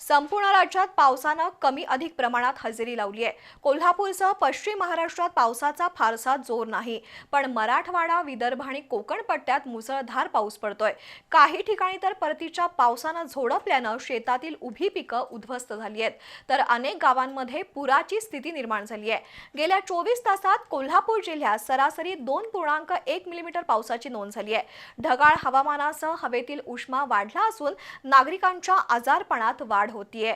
संपूर्ण राज्यात पावसानं कमी अधिक प्रमाणात हजेरी लावली आहे. कोल्हापूरसह पश्चिम महाराष्ट्रात पावसाचा फारसा जोर नाही. पण मराठवाडा विदर्भ आणि कोकण पट्ट्यात मुसळधार पाऊस पडतोय. काही ठिकाणी तर परतीच्या पावसानं झोडपल्यानं शेतातील उभी पिकं उद्ध्वस्त झाली आहेत. तर अनेक गावांमध्ये पुराची स्थिती निर्माण झाली आहे. गेल्या चोवीस तासात कोल्हापूर जिल्ह्यात सरासरी दोन पूर्णांक एक मिलीमीटर पावसाची नोंद झाली आहे. ढगाळ हवामानासह हवेतील उष्मा वाढला असून नागरिकांच्या आजारपणात वाढ वाढ होतीये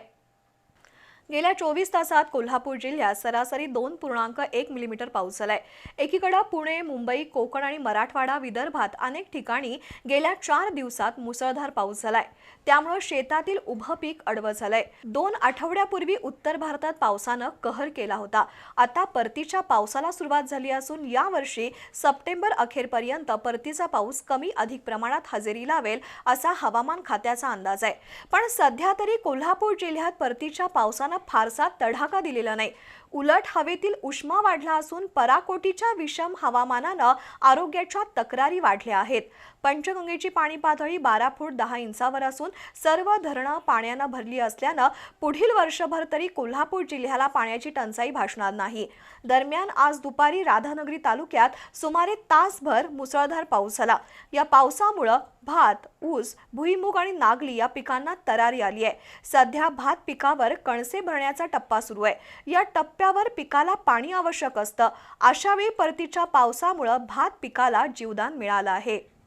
गेल्या चोवीस तासात कोल्हापूर जिल्ह्यात सरासरी दोन पूर्णांक एक मिलीमीटर पाऊस झालाय. एकीकडे पुणे मुंबई कोकण आणि मराठवाडा विदर्भात अनेक ठिकाणी गेल्या चार दिवसात मुसळधार पाऊस झालाय. त्यामुळे शेतातील उभं पीक अडवं झालंय. दोन आठवड्यापूर्वी उत्तर भारतात पावसानं कहर केला होता. आता परतीच्या पावसाला सुरुवात झाली असून यावर्षी सप्टेंबर अखेरपर्यंत परतीचा पाऊस कमी अधिक प्रमाणात हजेरी लावेल असा हवामान खात्याचा अंदाज आहे. पण सध्या तरी कोल्हापूर जिल्ह्यात परतीच्या पावसानं फारसा तडाखा दिलेला नाही. उलट हवेतील उष्मा वाढला असून पराकोटीच्या विषम हवामानानं आरोग्याच्या तक्रारी वाढल्या आहेत. पंचगंगेची पाणी पातळी बारा फूट दहा इंचावर असून सर्व धरणं पाण्यानं भरली असल्यानं पुढील वर्षभर तरी कोल्हापूर जिल्ह्याला पाण्याची टंचाई भासणार नाही. दरम्यान आज दुपारी राधानगरी तालुक्यात सुमारे तासभर मुसळधार पाऊस झाला. या पावसामुळं भात ऊस भुईमूग आणि नागली या पिकांना तरारी आली आहे. सध्या भात पिकावर कणसे भरण्याचा टप्पा सुरू आहे. या टप्प्यावर पिकाला पाणी आवश्यक असतं. अशावेळी परतीच्या पावसामुळं भात पिकाला जीवदान मिळालं आहे.